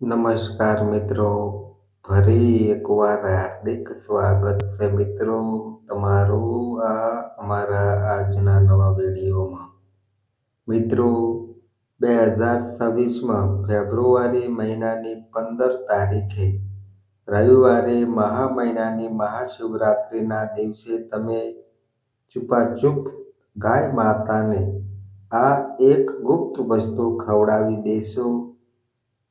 નમસ્કાર મિત્રો. ફરી એકવાર હાર્દિક સ્વાગત છે મિત્રો તમારું આ અમારા આજના નવા વિડીયોમાં. મિત્રો, બે હજાર છવ્વીસમાં ફેબ્રુઆરી મહિનાની પંદર તારીખે, રવિવારે મહા મહિનાની મહાશિવરાત્રિના દિવસે તમે ચૂપાચૂપ ગાય માતાને આ એક ગુપ્ત વસ્તુ ખવડાવી દેશો.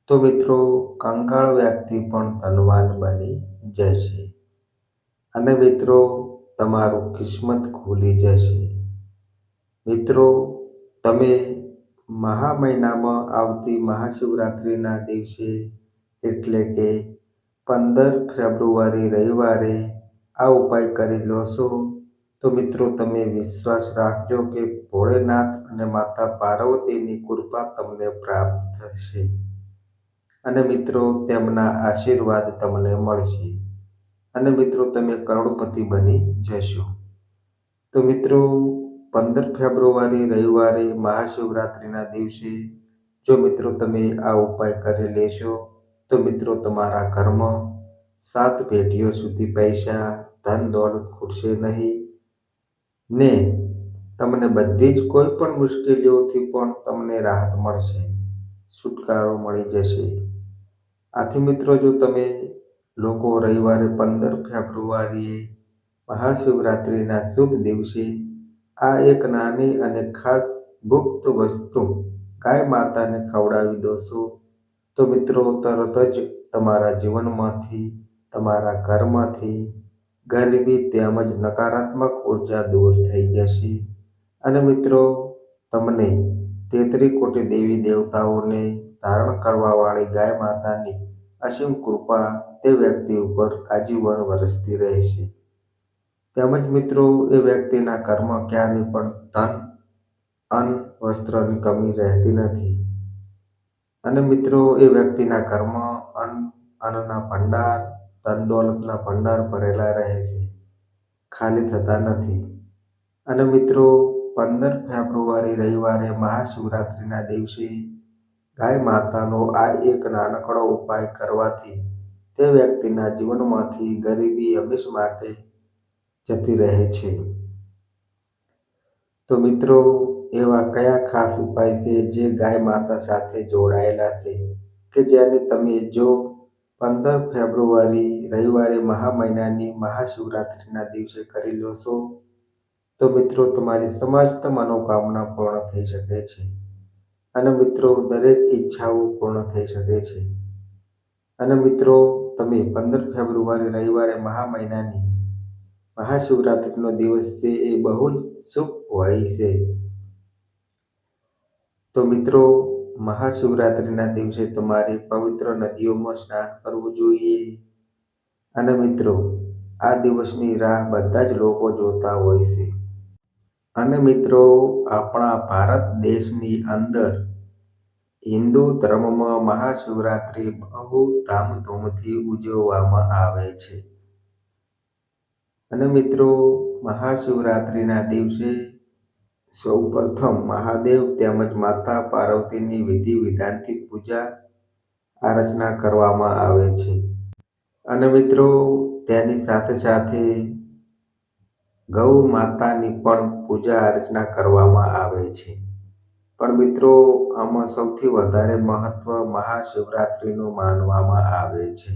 તો મિત્રો, કંગાળ વ્યક્તિ પણ ધનવાન બની જશે. અને મિત્રો, તમારું કિસ્મત ખુલી જશે. મિત્રો, તમે મહા મહિનામાં આવતી મહાશિવરાત્રિના દિવસે, એટલે કે પંદર ફેબ્રુઆરી રવિવારે, આ ઉપાય કરી લોશો, તો મિત્રો તમે વિશ્વાસ રાખજો કે ભોળેનાથ અને માતા પાર્વતીની કૃપા તમને પ્રાપ્ત થશે. અને મિત્રો, તેમના આશીર્વાદ તમને મળશે. અને મિત્રો, તમે કરોડપતિ બની જશો. તો મિત્રો, પંદર ફેબ્રુઆરી રવિવારે મહાશિવરાત્રિના દિવસે જો મિત્રો તમે આ ઉપાય કરી લેશો, તો મિત્રો તમારા કર્મ સાત પેઢીઓ સુધી પૈસા, ધન દોલત ખૂટશે નહીં. ને તમને બધી જ કોઈ પણ મુશ્કેલીઓથી પણ તમને રાહત મળશે. છુટકારો મળી જશે. આથી મિત્રો, જો તમે લોકો રવિવારે પંદર ફેબ્રુઆરીએ મહાશિવરાત્રિના શુભ દિવસે આ એક નાની અને ખાસ ગુપ્ત વસ્તુ ગાય માતાને ખવડાવી દોશો તો મિત્રો, તરત જ તમારા જીવનમાંથી, તમારા ઘરમાંથી ગરીબી તેમજ નકારાત્મક ઊર્જા દૂર થઈ જશે. અને મિત્રો, તમને તેત્રી કોટી દેવી દેવતાઓને ધારણ કરવાવાળી ગાય માતાની અસીમ કૃપા તે વ્યક્તિ ઉપર આજીવન વરસતી રહેશે તેમજ મિત્રો, એ વ્યક્તિના કર્મ ક્યારેય પણ ધન, અન્ન, વસ્ત્રની કમી રહેતી નથી. અને મિત્રો, એ વ્યક્તિના કર્મ, અન્ન, અન્નના ભંડાર, ધન દોલતના ભંડાર ભરેલા રહે છે. ખાલી થતા નથી. અને મિત્રો, પંદર ફેબ્રુઆરી રવિવારે મહાશિવરાત્રિના દિવસે ગાય માતાનો આ એક નાનકડો ઉપાય કરવાથી તે વ્યક્તિના જીવનમાંથી ગરીબી હંમેશ માટે જતી રહે છે. તો મિત્રો, એવા કયા ખાસ ઉપાય છે જે ગાય માતા સાથે જોડાયેલા છે કે જેને તમે જો પંદર ફેબ્રુઆરી રવિવારે મહા મહિનાની મહાશિવરાત્રિના દિવસે કરી લેશો તો મિત્રો, તમારી સમસ્ત મનોકામના પૂર્ણ થઈ શકે છે. અને મિત્રો, દરેક ઈચ્છાઓ પૂર્ણ થઈ શકે છે. અને મિત્રો, તમે પંદર ફેબ્રુઆરી રવિવારે મહા મહિનાની મહાશિવરાત્રિનો દિવસ છે એ બહુ જ શુભ હોય છે. તો મિત્રો, મહાશિવરાત્રિના દિવસે તમારે પવિત્ર નદીઓમાં સ્નાન કરવું જોઈએ. અને મિત્રો, આ દિવસની રાહ બધા જ લોકો જોતા હોય છે. અને મિત્રો, આપણા ભારત દેશની અંદર હિન્દુ ધર્મમાં મહાશિવરાત્રિ બહુ ધામધૂમથી ઉજવવામાં આવે છે. અને મિત્રો, મહાશિવરાત્રિના દિવસે સૌ પ્રથમ મહાદેવ તેમજ માતા પાર્વતીની વિધિ વિધાનથી પૂજા આરચના કરવામાં આવે છે. અને મિત્રો, તેની સાથે સાથે ગૌ માતાની પણ પૂજા અર્ચના કરવામાં આવે છે. પણ મિત્રો, આમાં સૌથી વધારે મહત્વ મહાશિવરાત્રિનું માનવામાં આવે છે.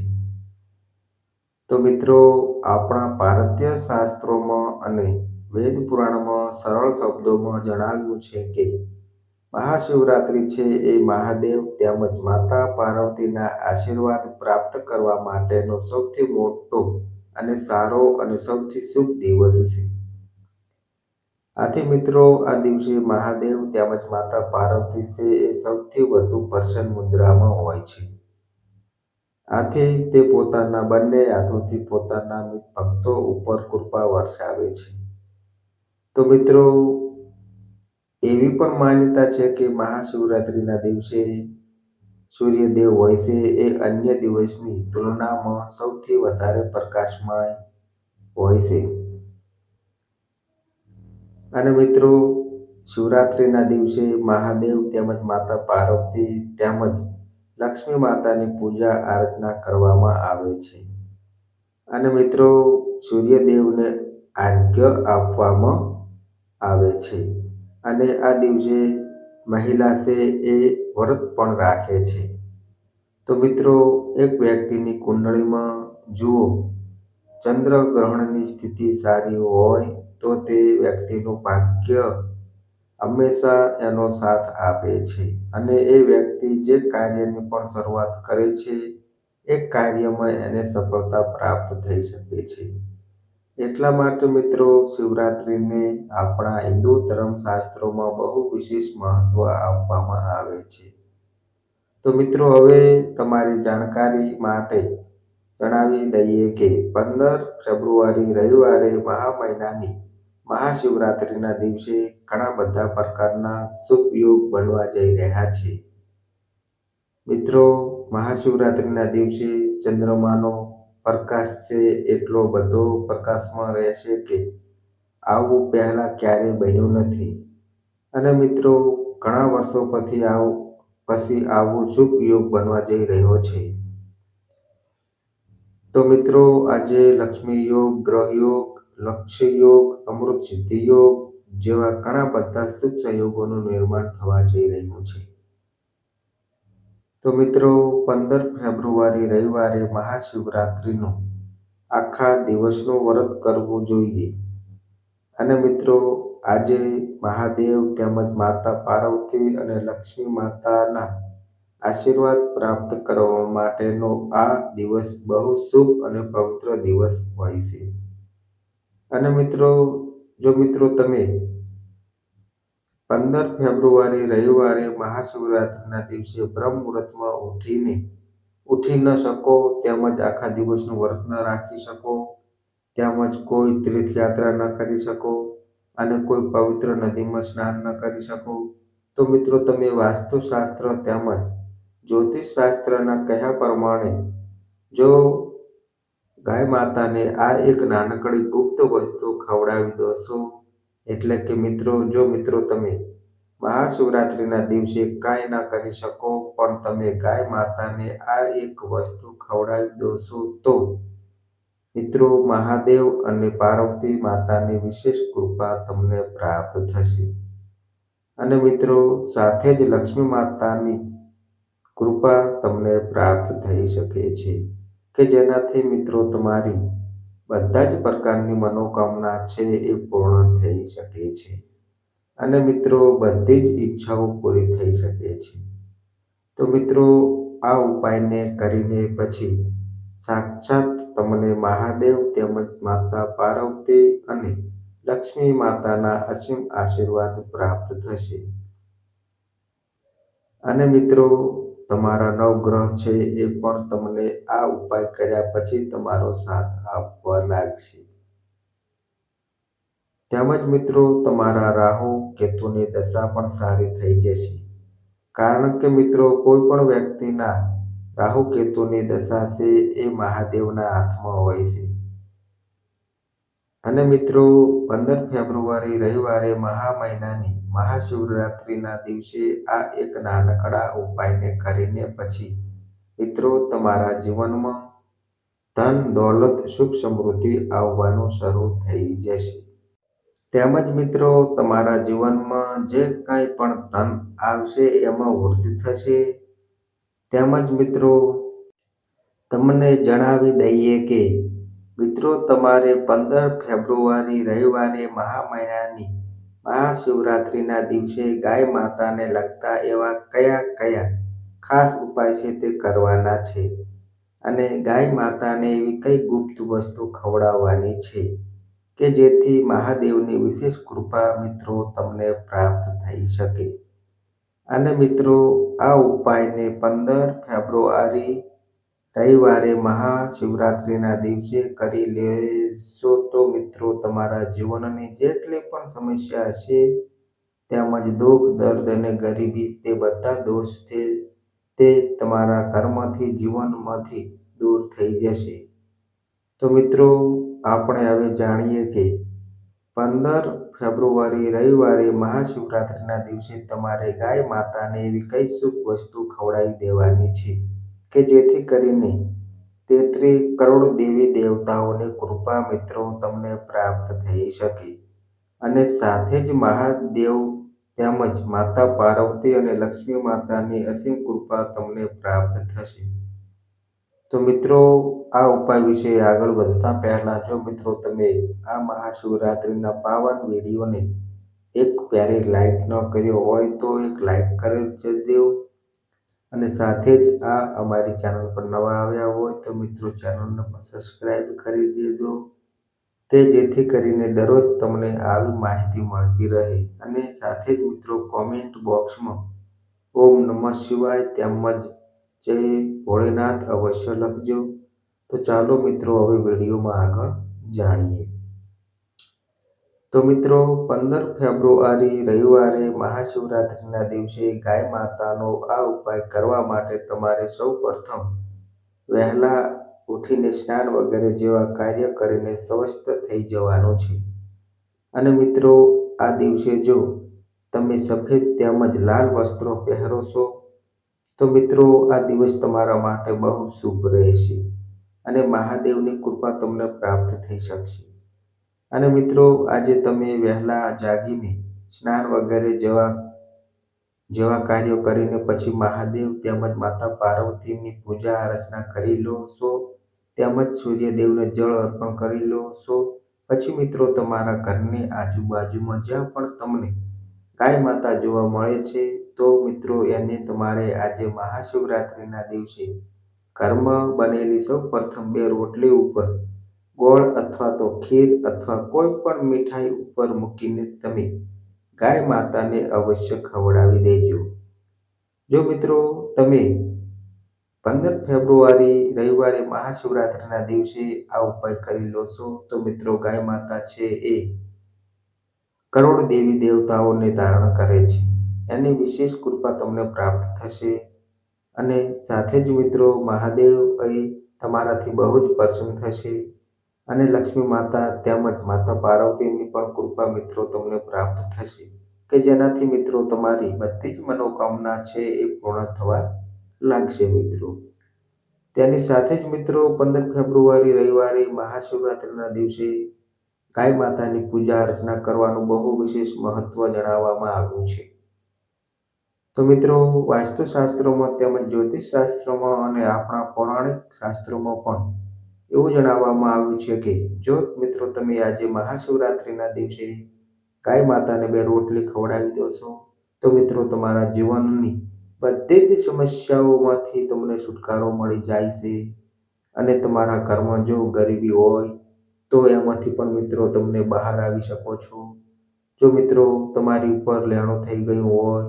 તો મિત્રો, આપણા ભારતીય શાસ્ત્રોમાં અને વેદ પુરાણમાં સરળ શબ્દોમાં જણાવ્યું છે કે, મહાશિવરાત્રિ છે એ મહાદેવ તેમજ માતા પાર્વતીના આશીર્વાદ પ્રાપ્ત કરવા માટેનો સૌથી મોટો અને સારો અને સૌથી શુભ દિવસ છે. આથી મિત્રો, આ દિવસે મહાદેવ તેમજ માતા પાર્વતી છે એ સૌથી વધુ પ્રસન્ન મુદ્રામાં હોય છે. આથી તે પોતાના બંને હાથોથી પોતાના ભક્તો ઉપર કૃપા વરસાવે છે. તો મિત્રો, એવી પણ માન્યતા છે કે મહાશિવરાત્રિના દિવસે સૂર્યદેવ હોય છે એ અન્ય દિવસની તુલનામાં સૌથી વધારે પ્રકાશમય હોય છે. અને મિત્રો, શિવરાત્રિના દિવસે મહાદેવ તેમજ માતા પાર્વતી તેમજ લક્ષ્મી માતાની પૂજા આરાધના કરવામાં આવે છે. અને મિત્રો, સૂર્યદેવને આર્ઘ્ય આપવામાં આવે છે. અને આ દિવસે મહિલા છે એ વ્રત પણ રાખે છે. તો મિત્રો, એક વ્યક્તિની કુંડળીમાં જુઓ ચંદ્રગ્રહણની સ્થિતિ સારી હોય તો તે વ્યક્તિનું ભાગ્ય હંમેશા એનો સાથ આપે છે. અને એ વ્યક્તિ જે કાર્યની પણ શરૂઆત કરે છે, એ કાર્યમાં એને સફળતા પ્રાપ્ત થઈ શકે છે. એટલા માટે મિત્રો, શિવરાત્રિને આપણા હિન્દુ ધર્મશાસ્ત્રોમાં બહુ વિશેષ મહત્વ આપવામાં આવે છે. તો મિત્રો, હવે તમારી જાણકારી માટે જણાવી દઈએ કે પંદર ફેબ્રુઆરી રવિવારે મહા મહિનાની મહાશિવરાત્રિના દિવસે ઘણા બધા પ્રકારના શુભ યોગ બનવા જઈ રહ્યા છે. મિત્રો, મહાશિવરાત્રિના દિવસે ચંદ્રમાનો પ્રકાશ છે એટલો બધો પ્રકાશમાં રહેશે કે આવું પહેલાં ક્યારેય બન્યું નથી. અને મિત્રો, ઘણા વર્ષો પછી આવું પછી આવું શુભ યોગ બનવા જઈ રહ્યો છે. તો મિત્રો, આજે લક્ષ્મી યોગ, ગ્રહ યોગ લક્ષ્ય યોગ અમૃત સિદ્ધિ યોગ જેવા ઘણા બધા શુભ સંયોગોનું નિર્માણ થવા જઈ રહ્યું છે. તો મિત્રો, પંદર ફેબ્રુઆરી રવિવારે મહાશિવરાત્રિનું આખા દિવસનું વ્રત કરવું જોઈએ. અને મિત્રો, આજે મહાદેવ તેમજ માતા પાર્વતી અને લક્ષ્મી માતાના આશીર્વાદ પ્રાપ્ત કરવા માટેનો આ દિવસ બહુ શુભ અને પવિત્ર દિવસ હોય છે. અને મિત્રો, જો મિત્રો તમે પંદર ફેબ્રુઆરી રવિવારે મહાશિવરાત્રિના દિવસે બ્રહ્મ મુહૂર્તમાં ઉઠીને ઉઠી ન શકો, તેમજ આખા દિવસનું વ્રત ન રાખી શકો, તેમજ કોઈ તીર્થયાત્રા ન કરી શકો અને કોઈ પવિત્ર નદીમાં સ્નાન ન કરી શકો, તો મિત્રો તમે વાસ્તુશાસ્ત્ર તેમજ જ્યોતિષશાસ્ત્રના કહ્યા પ્રમાણે જો ગાય માતાને આ એક નાનકડી ગુપ્ત વસ્તુ ખવડાવી દો છો? એટલે કે મિત્રો, જો મિત્રો તમે મહાશિવરાત્રિના દિવસે કાંઈ ના કરી શકો, પણ તમે ગાય માતાને આ એક વસ્તુ ખવડાવી દો છો, તો મિત્રો મહાદેવ અને પાર્વતી માતાની વિશેષ કૃપા તમને પ્રાપ્ત થશે. અને મિત્રો, સાથે જ લક્ષ્મી માતાની કૃપા તમને પ્રાપ્ત થઈ શકે છે. કે જેનાથી મિત્રો તમારી બધા જ પ્રકારની મનોકામના છે એ પૂર્ણ થઈ શકે છે. અને મિત્રો બધી જ ઈચ્છાઓ પૂરી થઈ શકે છે. તો મિત્રો આ ઉપાયને કરીને પછી સાક્ષાત તમને મહાદેવ તેમજ માતા પાર્વતી અને લક્ષ્મી માતાના અસીમ આશીર્વાદ પ્રાપ્ત થશે. અને મિત્રો તમારા નવગ્રહ છે એ પણ તમને આ ઉપાય કર્યા પછી તમારો સાથ આપવા લાગશે. તેમજ મિત્રો, તમારા રાહુ કેતુની દશા પણ સારી થઈ જશે. કારણ કે મિત્રો, કોઈ પણ વ્યક્તિના રાહુ કેતુની દશા છે એ મહાદેવના હાથમાં હોય છે. અને મિત્રો, પંદર ફેબ્રુઆરી રવિવારે મહા મહિનાની મહાશિવરાત્રિના દિવસે આ એક નાનકડા ઉપાયને કરીને પછી, મિત્રો, તમારા જીવનમાં ધન, દોલત, સુખ સમૃદ્ધિ આવવાનું શરૂ થઈ જશે. તેમજ મિત્રો, તમારા જીવનમાં જે કંઈ પણ ધન આવશે એમાં વૃદ્ધિ થશે. તેમજ મિત્રો, તમને જણાવી દઈએ કે મિત્રો, તમારે પંદર ફેબ્રુઆરી રવિવારે મહા મહિનાની મહાશિવરાત્રિના દિવસે ગાય માતાને લગતા એવા કયા કયા ખાસ ઉપાય છે તે કરવાના છે? અને ગાય માતાને એવી કઈ ગુપ્ત વસ્તુ ખવડાવવાની છે કે જેથી મહાદેવની વિશેષ કૃપા મિત્રો તમને પ્રાપ્ત થઈ શકે? અને મિત્રો, આ ઉપાયને પંદર ફેબ્રુઆરી રવિવારે મહાશિવરાત્રિના દિવસે કરી લેશો તો મિત્રો તમારા જીવનની જેટલી પણ સમસ્યા છે તેમજ દુઃખ, દર્દ અને ગરીબી તે બધા દોષ છે, તે તમારા કર્મથી, જીવનમાંથી દૂર થઈ જશે. તો મિત્રો, આપણે હવે જાણીએ કે પંદર ફેબ્રુઆરી રવિવારે મહાશિવરાત્રિના દિવસે તમારે ગાય માતાને એવી કઈ શુભ વસ્તુ ખવડાવી દેવાની છે? કે જેથી કરીને તેત્રી કરોડ દેવી દેવતાઓની કૃપા મિત્રો તમને પ્રાપ્ત થઈ શકે. અને સાથે જ મહાદેવ તેમજ માતા પાર્વતી અને લક્ષ્મી માતાની અસીમ કૃપા તમને પ્રાપ્ત થશે. તો મિત્રો, આ ઉપાય વિશે આગળ વધતા પહેલા જો મિત્રો તમે આ મહાશિવરાત્રિના પાવન વિડીયોને એક પ્યારે લાઈક ન કર્યો હોય તો એક લાઈક કરી દેવો અને સાથે જ આ અમારી ચેનલ પર નવા આવ્યા હોય તો મિત્રો ચેનલને પણ સબસ્ક્રાઈબ કરી દેજો. કે જેથી કરીને દરરોજ તમને આવી માહિતી મળતી રહે અને સાથે જ મિત્રો કોમેન્ટ બોક્સમાં ઓમ નમઃ શિવાય તેમજ જય ભોળેનાથ અવશ્ય લખજો. તો ચાલો મિત્રો હવે વિડીયોમાં આગળ જાણીએ. તો મિત્રો, પંદર ફેબ્રુઆરી રવિવારે મહાશિવરાત્રિના દિવસે ગાય માતાનો આ ઉપાય કરવા માટે તમારે સૌ પ્રથમ વહેલા ઉઠીને સ્નાન વગેરે જેવા કાર્ય કરીને સ્વસ્થ થઈ જવાનું છે. અને મિત્રો, આ દિવસે જો તમે સફેદ તેમજ લાલ વસ્ત્રો પહેરો છો, તો મિત્રો, આ દિવસ તમારા માટે બહુ શુભ રહેશે અને મહાદેવની કૃપા તમને પ્રાપ્ત થઈ શકશે. અને મિત્રો, આજે તમે વહેલા જાગીને સ્નાન વગેરે જેવા જેવા કાર્યો કરીને પછી મહાદેવ તેમજ માતા પાર્વતીની પૂજા અર્ચના કરી લો છો, તેમજ સૂર્યદેવને જળ અર્પણ કરી લો છો. પછી મિત્રો, તમારા ઘરની આજુબાજુમાં જ્યાં પણ તમને ગાય માતા જોવા મળે છે, તો મિત્રો, એને તમારે આજે મહાશિવરાત્રિના દિવસે ઘરમાં બનેલી સૌ પ્રથમ બે રોટલી ઉપર ગોળ અથવા તો ખીર અથવા કોઈ પણ મીઠાઈ ઉપર મૂકીને તમે ગાય માતાને અવશ્ય ખવડાવી દેજો. જો મિત્રો, તમે પંદર ફેબ્રુઆરી રવિવારે મહાશિવરાત્રિના દિવસે આ ઉપાય કરી લો છો, તો મિત્રો, ગાય માતા છે એ કરોડ દેવી દેવતાઓને ધારણ કરે છે. એની વિશેષ કૃપા તમને પ્રાપ્ત થશે. અને સાથે જ મિત્રો, મહાદેવ એ તમારાથી બહુ જ પ્રસન્ન થશે. અને લક્ષ્મી માતા તેમજ માતા પાર્વતીની પણ કૃપા મિત્રો તમને પ્રાપ્ત થશે, કે જેનાથી મિત્રો તમારી બધી જ મનોકામના છે એ પૂર્ણ થવા લાગશે મિત્રો. તેની સાથે જ મિત્રો પંદર ફેબ્રુઆરી રવિવારે મહાશિવરાત્રિના દિવસે ગાય માતાની પૂજા અર્ચના કરવાનું બહુ વિશેષ મહત્વ જણાવવામાં આવ્યું છે. તો મિત્રો, વાસ્તુશાસ્ત્રોમાં તેમજ જ્યોતિષ શાસ્ત્રોમાં અને આપણા પૌરાણિક શાસ્ત્રોમાં પણ એવું જણાવવામાં આવ્યું છે કે, જો મિત્રો તમે આજે મહાશિવરાત્રિના દિવસે ગાય માતાને બે રોટલી ખવડાવી દો છો, તો મિત્રો તમારા જીવનની બધી જ સમસ્યાઓમાંથી તમને છુટકારો મળી જાય છે અને તમારા ઘરમાં જો ગરીબી હોય, તો એમાંથી પણ મિત્રો તમને બહાર આવી શકો છો. જો મિત્રો તમારી ઉપર લેણું થઈ ગયું હોય,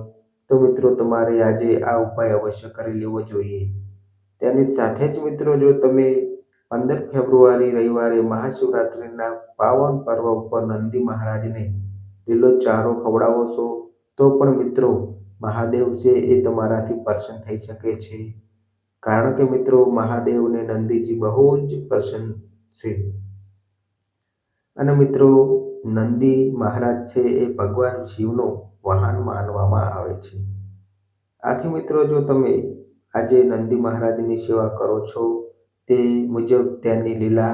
તો મિત્રો તમારે આજે આ ઉપાય અવશ્ય કરી લેવો જોઈએ. તેની સાથે જ મિત્રો જો તમે પંદર ફેબ્રુઆરી રવિવારે મહાશિવરાત્રિના પાવન પર્વ ઉપર નંદી મહારાજને લીલો ચારો ખવડાવો છો, તો પણ મિત્રો મહાદેવ છે એ તમારાથી પ્રસન્ન થઈ શકે છે. કારણ કે મિત્રો મહાદેવને નંદીજી બહુ જ પ્રસન્ન છે. અને મિત્રો નંદી મહારાજ છે એ ભગવાન શિવનો વાહન માનવામાં આવે છે. આથી મિત્રો જો તમે આજે નંદી મહારાજની સેવા કરો છો તે મુજબ તેની લીલા,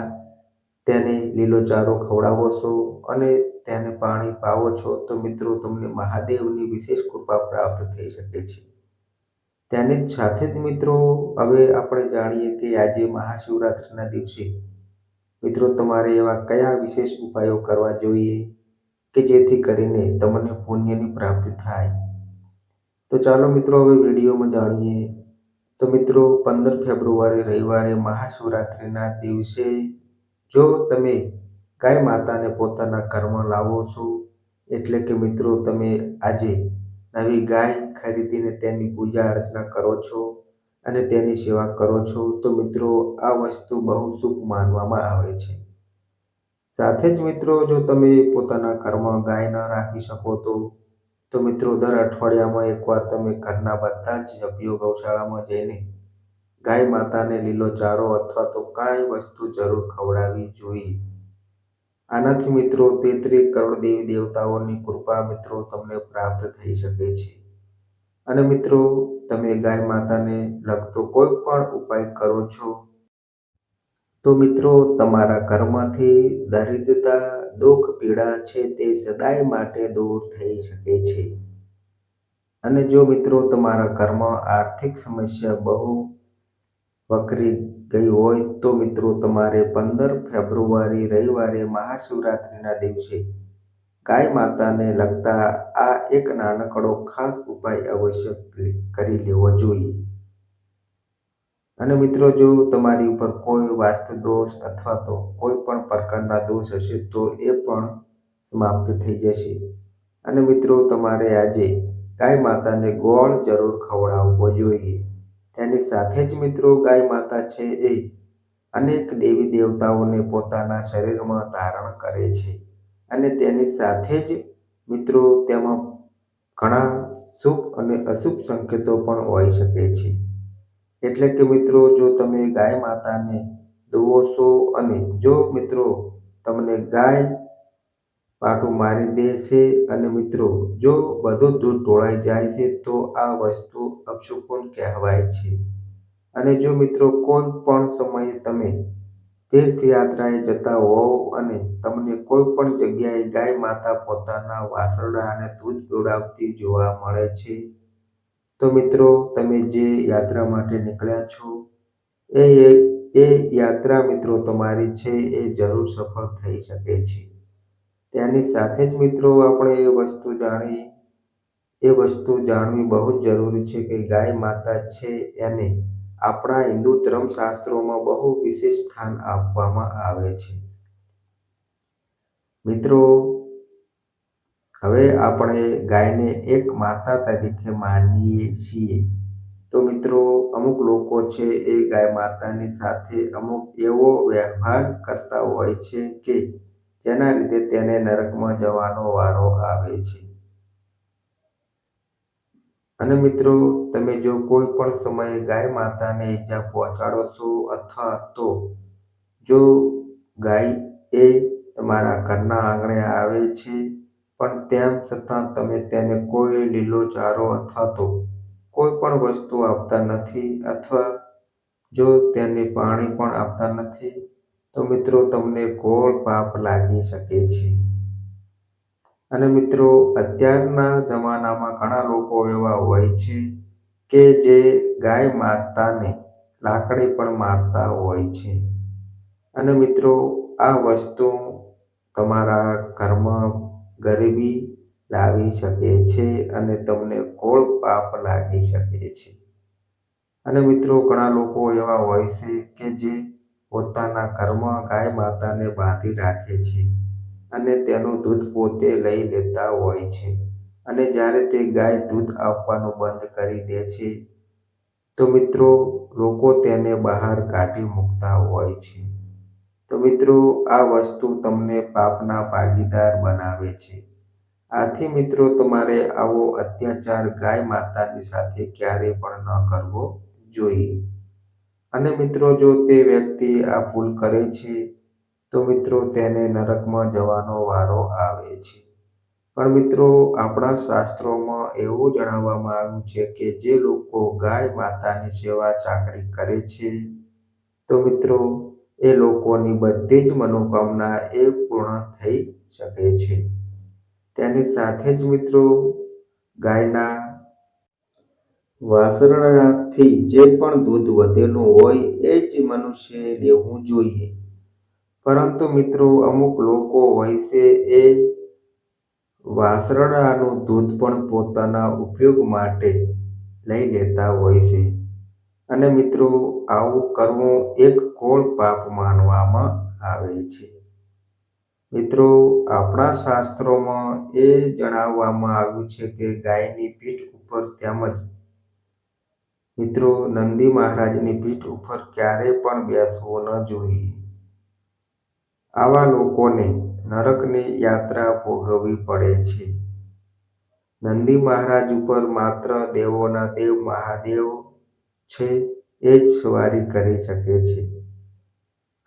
તેને લીલો ચારો ખવડાવો છો અને તેને પાણી પાવો છો, તો મિત્રો તમને મહાદેવની વિશેષ કૃપા પ્રાપ્ત થઈ શકે છે. તેની સાથે જ મિત્રો, હવે આપણે જાણીએ કે આજે મહાશિવરાત્રિના દિવસે મિત્રો તમારે એવા કયા વિશેષ ઉપાયો કરવા જોઈએ કે જેથી કરીને તમને પુણ્યની પ્રાપ્તિ થાય? તો ચાલો મિત્રો, હવે વિડીયોમાં જાણીએ તો મિત્રો, પંદર ફેબ્રુઆરી રવિવારે મહાશિવરાત્રિના દિવસે જો તમે ગાય માતાને પોતાના કર્મ લાવો છો, એટલે કે મિત્રો તમે આજે નવી ગાય ખરીદીને તેની પૂજા અર્ચના કરો છો અને તેની સેવા કરો છો, તો મિત્રો આ વસ્તુ બહુ શુભ માનવામાં આવે છે. સાથે જ મિત્રો, જો તમે પોતાના કર્મ ગાય ન રાખી શકો તો તો મિત્રો, દર અઠવાડિયામાં એકવાર તમે ઘરના બધા જ સભ્યો ગૌશાળામાં જઈને ગાય માતાને લીલો ચારો અથવા તો કાંઈ વસ્તુ જરૂર ખવડાવવી જોઈએ આનાથી મિત્રો તેત્રીસ કરોડ દેવી દેવતાઓની કૃપા મિત્રો તમને પ્રાપ્ત થઈ શકે છે. અને મિત્રો, તમે ગાય માતાને લગતો કોઈ પણ ઉપાય કરો છો તો મિત્રો, તમારા ઘરમાંથી દરિદ્રતા દુઃખ, પીડા છે તે સદાય માટે દૂર થઈ શકે છે. અને જો મિત્રો તમારા ઘરમાં આર્થિક સમસ્યા બહુ વકરી ગઈ હોય તો મિત્રો તમારે પંદર ફેબ્રુઆરી રવિવારે મહાશિવરાત્રિના દિવસે ગાય માતાને લગતા આ એક નાનકડો ખાસ ઉપાય અવશ્ય કરી લેવો જોઈએ. અને મિત્રો, જો તમારી ઉપર કોઈ વાસ્તુ દોષ અથવા તો કોઈ પણ પ્રકારના દોષ હશે, તો એ પણ સમાપ્ત થઈ જશે. અને મિત્રો, તમારે આજે ગાય માતાને ગોળ જરૂર ખવડાવવો જોઈએ. તેની સાથે જ મિત્રો, ગાય માતા છે એ અનેક દેવી દેવતાઓને પોતાના શરીરમાં ધારણ કરે છે. અને તેની સાથે જ મિત્રો, તેમાં ઘણા શુભ અને અશુભ સંકેતો પણ હોઈ શકે છે. એટલે કે મિત્રો, જો તમે ગાય માતાને દુવો છો અને જો મિત્રો તમને ગાય પાટું મારી દે છે અને મિત્રો, જો બધું દૂધ ઢોળાઈ જાય છે, તો આ વસ્તુ અપશુકુન કહેવાય છે. અને જો મિત્રો, કોઈ પણ સમયે તમે તીર્થયાત્રાએ જતા હોવ અને તમને કોઈ પણ જગ્યાએ ગાય માતા પોતાના વાસરડાને દૂધ પીવડાવતી જોવા મળે છે તો મિત્રો, તમે જે યાત્રા માટે નીકળ્યા છો, એ એ યાત્રા મિત્રો તમારી છે, એ જરૂર સફળ થઈ શકે છે. તેની સાથે જ મિત્રો આપણે એ વસ્તુ જાણી, એ વસ્તુ જાણવી બહુ જ જરૂરી છે કે ગાય માતા છે એને આપણા હિન્દુ ધર્મશાસ્ત્રોમાં બહુ વિશેષ સ્થાન આપવામાં આવે છે. મિત્રો હવે આપણે ગાયને એક માતા તરીકે માનીએ છીએ. તો મિત્રો, અમુક લોકો છે એ ગાય માતાની સાથે અમુક એવો વ્યવહાર કરતા હોય છે કે જેના લીધે તેને નરકમાં જવાનો વારો આવે છે. અને મિત્રો, તમે જો કોઈ પણ સમયે ગાય માતાને ઈજા પહોંચાડો છો અથવા તો જો ગાય એ તમારા ઘરના આંગણે આવે છે પણ તેમ છતાં તમે તેને કોઈ લીલો ચારો અથવા તો કોઈ પણ વસ્તુ આપતા નથી અથવા જો તેને પાણી પણ આપતા નથી, તો મિત્રો તમને ઘોર પાપ લાગી શકે છે. અને મિત્રો, અત્યારના જમાનામાં ઘણા લોકો એવા હોય છે કે જે ગાય માતાને લાકડી પણ મારતા હોય છે. અને મિત્રો, આ વસ્તુ તમારા ઘરમાં ગરીબી લાવી શકે છે અને તમને કોળ પાપ લાગી શકે છે. અને મિત્રો, ઘણા લોકો એવા હોય છે કે જે પોતાના કર્મ ગાય માતાને બાંધી રાખે છે અને તેનું દૂધ પોતે લઈ લેતા હોય છે. અને જ્યારે તે ગાય દૂધ આપવાનું બંધ કરી દે છે, તો મિત્રો, લોકો તેને બહાર કાઢી મૂકતા હોય છે. તો મિત્રો, આ વસ્તુ તમને પાપના ભાગીદાર બનાવે છે. આથી મિત્રો, તમારે આવો અત્યાચાર ગાય માતાની સાથે ક્યારેય પણ ન કરવો જોઈએ. અને મિત્રો, જો તે વ્યક્તિ આ ભૂલ કરે છે, તો મિત્રો, તેને નરકમાં જવાનો વારો આવે છે. પણ મિત્રો, આપણા શાસ્ત્રોમાં એવું જણાવવામાં આવ્યું છે કે જે લોકો ગાય માતાની સેવા ચાકરી કરે છે, તો મિત્રો એ લોકોની બધી જ મનોકામના એ પૂર્ણ થઈ શકે છે. તેની સાથે જ મિત્રો, ગાયના વાસરણાથી જે પણ દૂધ વધેલું હોય એ જ મનુષ્યએ લેવું જોઈએ. પરંતુ મિત્રો, અમુક લોકો હોય છે એ વાસરડાનું દૂધ પણ પોતાના ઉપયોગ માટે લઈ લેતા હોય છે. અને મિત્રો, આવું કરવું એક ઘોર પાપ માનવામાં આવે છે. મિત્રો, આપણા શાસ્ત્રોમાં એ જણાવવામાં આવ્યું છે કે ગાયની પીઠ ઉપર તેમજ મિત્રો, નંદી મહારાજની પીઠ ઉપર ક્યારેય પણ બેસવું ન જોઈએ. આવા લોકોને નરકની યાત્રા ભોગવવી પડે છે. નંદી મહારાજ ઉપર માત્ર દેવોના દેવ મહાદેવ છે, એ જ સવારી કરી શકે છે.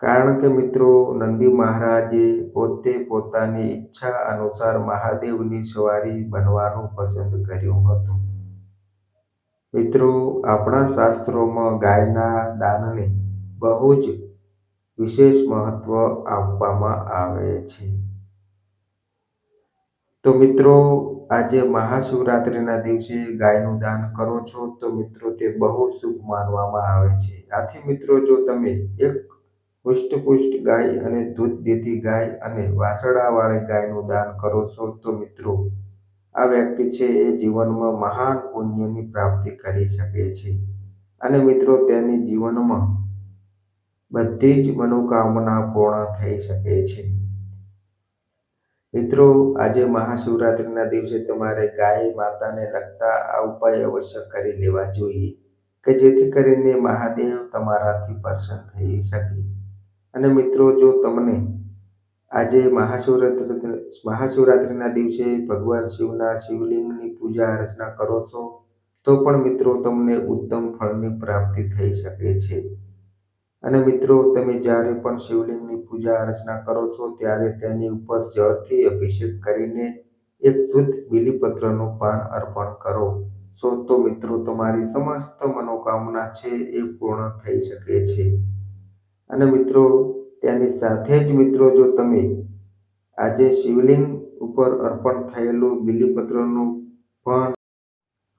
કારણ કે મિત્રો, નંદી મહારાજે પોતે પોતાની ઈચ્છા અનુસાર મહાદેવની સવારી બનવાનું પસંદ કર્યું હતું. મિત્રો, આપણા શાસ્ત્રોમાં ગાયના દાનને બહુ જ વિશેષ મહત્વ આપવામાં આવે છે. તો મિત્રો, આજે મહાશિવરાત્રિના દિવસે ગાયનું દાન કરો છો તો મિત્રો, તે બહુ શુભ માનવામાં આવે છે. આથી મિત્રો, જો તમે એક હૃષ્ટપુષ્ટ ગાય અને દૂધ દેતી ગાય અને વાછરડાવાળી ગાયનું દાન કરો છો તો મિત્રો, આ વ્યક્તિ છે એ જીવનમાં મહાન પુણ્યની પ્રાપ્તિ કરી શકે છે અને મિત્રો, તેની જીવનમાં બધી જ મનોકામના પૂર્ણ થઈ શકે છે. મિત્રો, આજે મહાશિવરાત્રિના દિવસે તમારે ગાય માતાને લગતા આ ઉપાય અવશ્ય કરી લેવા જોઈએ, કે જેથી કરીને મહાદેવ તમારાથી પ્રસન્ન થઈ શકે. અને મિત્રો, જો તમને આજે મહાશિવરાત્રિ મહાશિવરાત્રિના દિવસે ભગવાન શિવના શિવલિંગની પૂજા અર્ચના કરો છો, તો પણ મિત્રો તમને ઉત્તમ ફળની પ્રાપ્તિ થઈ શકે છે. અને મિત્રો, તમે જ્યારે પણ શિવલિંગની પૂજા અર્ચના કરો છો, ત્યારે તેની ઉપર જળથી અભિષેક કરીને એક શુદ્ધ બીલીપત્રનું પાન અર્પણ કરો છો તો મિત્રો, તમારી સમસ્ત મનોકામના છે એ પૂર્ણ થઈ શકે છે. અને મિત્રો તેની સાથે જ મિત્રો, જો તમે આજે શિવલિંગ ઉપર અર્પણ થયેલું બિલીપત્રનું પણ,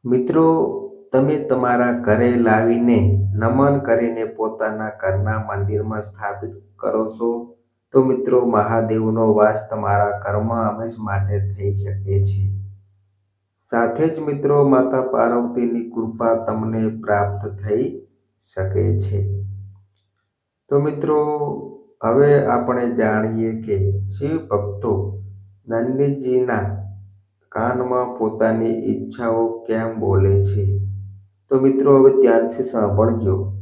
મિત્રો, તમે તમારા ઘરે લાવીને નમન કરીને પોતાના ઘરના મંદિરમાં સ્થાપિત કરો છો, તો મિત્રો, મહાદેવનો વાસ તમારા ઘરમાં હંમેશ માટે થઈ શકે છે. સાથે જ મિત્રો, માતા પાર્વતીની કૃપા તમને પ્રાપ્ત થઈ શકે છે. તો મિત્રો, હવે આપણે જાણીએ કે શિવ ભક્તો નંદીજીના કાનમાં પોતાની ઈચ્છાઓ કેમ બોલે છે. તો મિત્રો, હવે ત્યારથી સાંભળજો.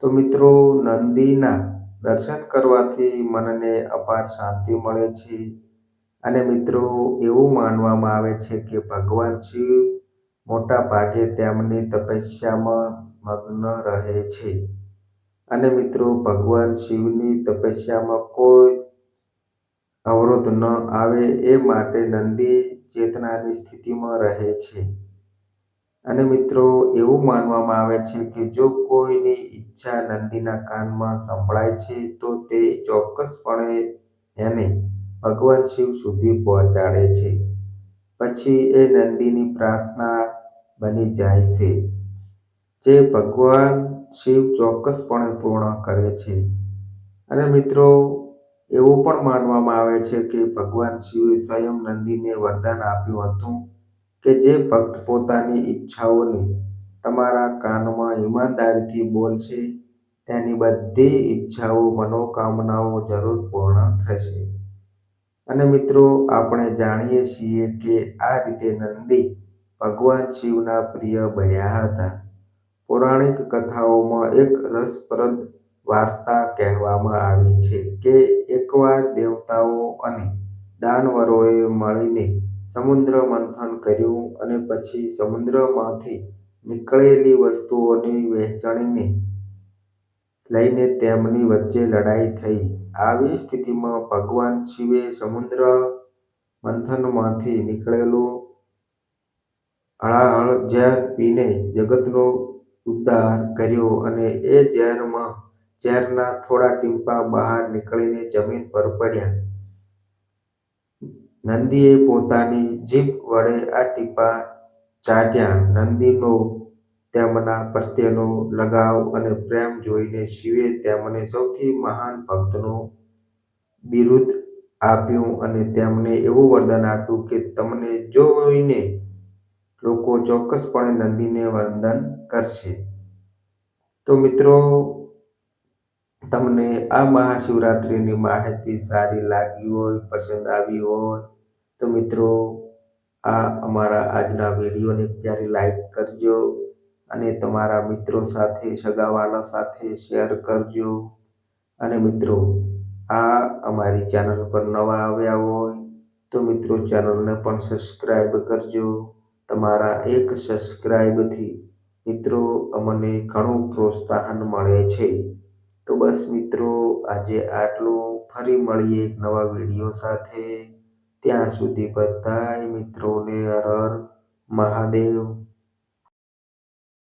તો મિત્રો, નંદીના દર્શન કરવાથી મનને અપાર શાંતિ મળે છે. અને મિત્રો, એવું માનવામાં આવે છે કે ભગવાન શિવ મોટા ભાગે તેમની તપસ્યામાં મગ્ન રહે છે. અને મિત્રો, ભગવાન શિવની તપસ્યામાં કોઈ અવરોધ ન આવે એ માટે નંદી ચેતનાની સ્થિતિમાં રહે છે. અને મિત્રો, એવું માનવામાં આવે છે કે જો કોઈની ઈચ્છા નંદીના કાનમાં સંભળાય છે, તો તે ચોક્કસપણે એને ભગવાન શિવ સુધી પહોંચાડે છે. પછી એ નંદીની પ્રાર્થના બની જાય છે જે ભગવાન શિવ ચોક્કસપણે પૂર્ણ કરે છે. અને મિત્રો, એવું પણ માનવામાં આવે છે કે ભગવાન શિવે સ્વયં નંદીને વરદાન આપ્યું હતું કે જે ભક્ત પોતાની ઈચ્છાઓને તમારા કાનમાં ઈમાનદારીથી બોલશે, તેની બધી ઈચ્છાઓ, મનોકામનાઓ જરૂર પૂર્ણ થશે. અને મિત્રો, આપણે જાણીએ છીએ કે આ રીતે નંદી ભગવાન શિવના પ્રિય બન્યા હતા. પૌરાણિક કથાઓમાં એક રસપ્રદ વાર્તા કહેવામાં આવી છે કે એકવાર દેવતાઓ અને દાનવરોએ મળીને સમુદ્ર મંથન કર્યું અને પછી સમુદ્રમાંથી નીકળેલી વસ્તુઓની વહેંચણીને લઈને તેમની વચ્ચે લડાઈ થઈ. આવી સ્થિતિમાં ભગવાન શિવે સમુદ્ર મંથનમાંથી નીકળેલું હળાહળ ઝેર પીને જગતનો ઉદ્ધાર કર્યો અને એ ઝેરના થોડા ટીમ્પા બહાર નીકળીને જમીન પર પડ્યા. નંદીએ પોતાની જીભ વડે આ ટીપા ચાટ્યા. નંદીનો તેમના પ્રત્યેનો લગાવ અને પ્રેમ જોઈને શિવે તેમને સૌથી મહાન ભક્તનું બિરુદ આપ્યું અને તેમને એવું વરદાન આપ્યું કે તમને જોઈને લોકો ચોક્કસપણે નંદીને વંદન કરશે. તો મિત્રો, તમને આ મહાશિવરાત્રિની માહિતી સારી લાગી હોય, પસંદ આવી હોય, તો મિત્રો, આ અમારા આજના વિડીયોને એક લાઈક કરજો અને તમારા મિત્રો સાથે સગાવ્હાલા સાથે શેર કરજો. અને મિત્રો, આ અમારી ચેનલ પર નવા આવ્યા હોય, તો મિત્રો ચેનલને પણ સબસ્ક્રાઈબ કરજો. તમારા એક સબસ્ક્રાઈબથી મિત્રો અમને ઘણું પ્રોત્સાહન મળે છે. તો બસ મિત્રો, આજે આટલું. ફરી મળીએ એક નવા વીડિયો સાથે. ત્યાં સુધી બધાય મિત્રોને હર મહાદેવ.